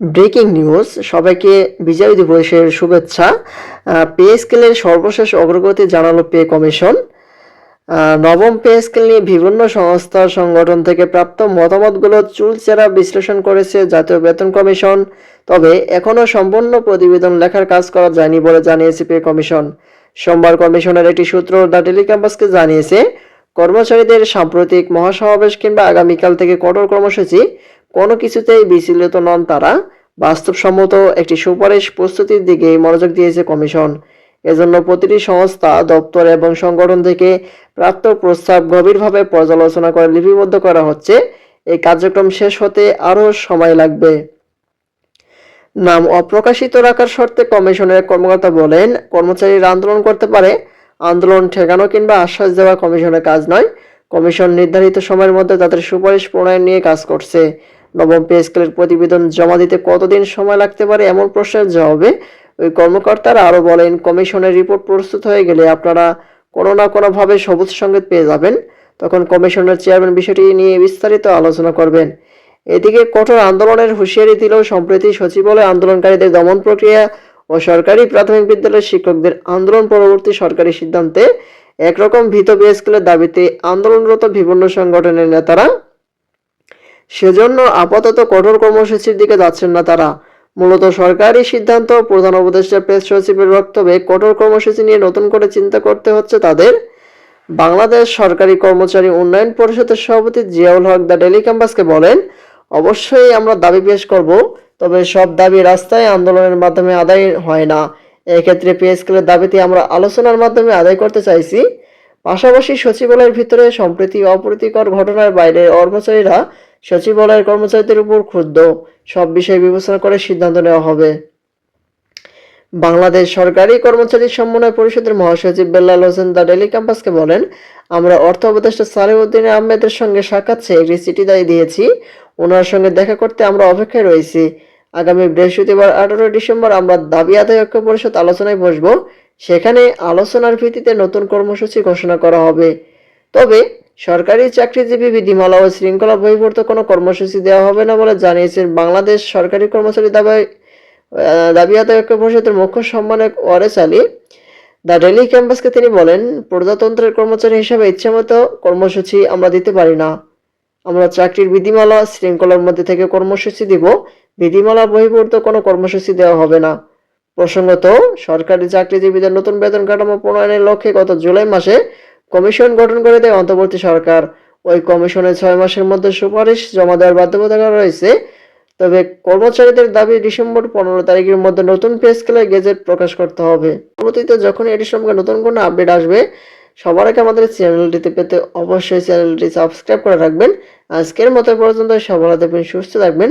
Breaking news, সবাইকে বিজয় দিবসের শুভেচ্ছা। পে স্কেলের সর্বশেষ অগ্রগতি জানালো পে কমিশন। নবম পে স্কেল নিয়ে বিভিন্ন সংস্থা সংগঠন থেকে প্রাপ্ত মতামতগুলো চুলচেরা বিশ্লেষণ করেছে জাতীয় বেতন কমিশন। তবে এখনও সম্পূর্ণ প্রতিবেদন লেখার কাজ করা যায়নি বলে জানিয়েছে পে কমিশন। সোমবার কমিশনের একটি সূত্র দ্য ডেলি ক্যাম্পাসকে জানিয়েছে কর্মচারীদের সাম্প্রতিক মহাসমাবেশ কিংবা আগামীকাল থেকে কঠোর কর্মসূচি, কোনো কিছুতেই বিচলিত নন তারা। বাস্তবসম্মত একটি সুপারিশ প্রস্তুতির দিকে মনোযোগ দিয়েছে কমিশন। এজন্য প্রতিটি সংস্থা, দপ্তর এবং সংগঠন থেকে প্রাপ্ত প্রস্তাব গভীরভাবে পর্যালোচনা করে লিপিবদ্ধ করা হচ্ছে। এই কার্যক্রম শেষ হতে আরও সময় লাগবে। নাম অপ্রকাশিত রাখার শর্তে কমিশনের কর্মকর্তা বলেন, কর্মচারীরা আন্দোলন করতে পারে আন্দোলন ঠেকানো কিংবা আশ্বাস দেওয়া কমিশনের কাজ নয়। কমিশন নির্ধারিত সময়ের মধ্যে তাদের সুপারিশ প্রণয়ন নিয়ে কাজ করছে। নবম পে স্কেলের প্রতিবেদন জমা দিতে কতদিন সময় লাগতে পারে এমন প্রশ্নের জবাবে ওই কর্মকর্তারা আরও বলেন, কমিশনের রিপোর্ট প্রস্তুত হয়ে গেলে আপনারা কোনো না কোনোভাবে সবুজ সংকেত পেয়ে যাবেন। তখন কমিশনের চেয়ারম্যান বিষয়টি নিয়ে বিস্তারিত আলোচনা করবেন। এদিকে কঠোর আন্দোলনের হুঁশিয়ারি দিলেও সম্প্রতি সচিবালয় আন্দোলনকারীদের দমন প্রক্রিয়া ও সরকারি প্রাথমিক বিদ্যালয়ের শিক্ষকদের আন্দোলন পরবর্তী সরকারি সিদ্ধান্তে একরকম ভীত স্কুলের দাবিতে আন্দোলনরত বিভিন্ন সংগঠনের নেতারা সেজন্য আপাতত কঠোর কর্মসূচির দিকে যাচ্ছেন না তারা। মূলত সরকারি সিদ্ধান্ত, প্রধান উপদেষ্টা প্রেস সচিবের বক্তব্যে কঠোর কর্মসূচি নিয়ে নতুন করে চিন্তা করতে হচ্ছে তাদের। বাংলাদেশ সরকারি কর্মচারী উন্নয়ন পরিষদের সভাপতি জিয়াউল হক দ্য ডেলি ক্যাম্পাসকে বলেন, অবশ্যই আমরা দাবি পেশ করব। তবে সব দাবি রাস্তায় আন্দোলনের মাধ্যমে আদায় হয় না। এক্ষেত্রে পে দাবিতে আমরা আলোচনার মাধ্যমে আদায় করতে চাইছি। পাশাপাশি সচিবালয়ের ভিতরে সম্প্রতি অপ্রীতিকর ঘটনার বাইরে কর্মচারীরা সচিবালয়ের কর্মচারীদের উপর ক্ষুব্ধ। সব বিষয় বিবেচনা করে সিদ্ধান্ত নেওয়া হবে। বাংলাদেশ সরকারি কর্মচারী সমন্বয় পরিষদের মহাসচিব বেল্লাল হোসেন দ্য ডেলি ক্যাম্পাসকে বলেন, আমরা অর্থ উপদেষ্টা সালিউদ্দিন আহমেদের সঙ্গে সাক্ষাৎছে একটি চিঠি দায়ী দিয়েছি। ওনার সঙ্গে দেখা করতে আমরা অপেক্ষায় রয়েছি। আগামী বৃহস্পতিবার আঠারোই ডিসেম্বর আমরা দাবি আদায় ঐক্য পরিষদ আলোচনায় বসব। সেখানে আলোচনার ভিত্তিতে নতুন কর্মসূচি ঘোষণা করা হবে। তবে সরকারি চাকরিজীবী বিধিমালা ও শৃঙ্খলা বহির্ভূত কোনো কর্মসূচি দেওয়া হবে না বলে জানিয়েছেন বাংলাদেশ সরকারি কর্মচারী দাবি দাবি আদায় ঐক্য পরিষদের মুখ্য সম্মানক ওয়ারেস আলী। দ্য ডেলি ক্যাম্পাসকে তিনি বলেন, প্রজাতন্ত্রের কর্মচারী হিসেবে ইচ্ছামতো কর্মসূচি আমরা দিতে পারি না। আমরা চাকরির বিধিমালা, শৃঙ্খলার মধ্যে থেকে কর্মসূচি দিব। বিধিমালা বহির্ভূত কোনো কর্মসূচি দেওয়া হবে না। প্রসঙ্গত, সরকারি চাকরিজীবীদের নতুন বেতন কাঠামো প্রণয়নের লক্ষ্যে গত জুলাই মাসে কমিশন গঠন করে দেয় অন্তর্বর্তী সরকার। ওই কমিশনের ছয় মাসের মধ্যে সুপারিশ জমা দেওয়ার বাধ্যবাধকতা রয়েছে। তবে কর্মচারীদের দাবি, ডিসেম্বর পনেরো তারিখের মধ্যে নতুন পে স্কেলের গেজেট প্রকাশ করতে হবে। পরবর্তীতে যখন এটির সঙ্গে নতুন কোনো আপডেট আসবে, সবার আগে আমাদের চ্যানেলটিতে পেতে অবশ্যই চ্যানেলটি সাবস্ক্রাইব করে রাখবেন। আজকের মতো পর্যন্ত সবার থাকবেন, সুস্থ থাকবেন।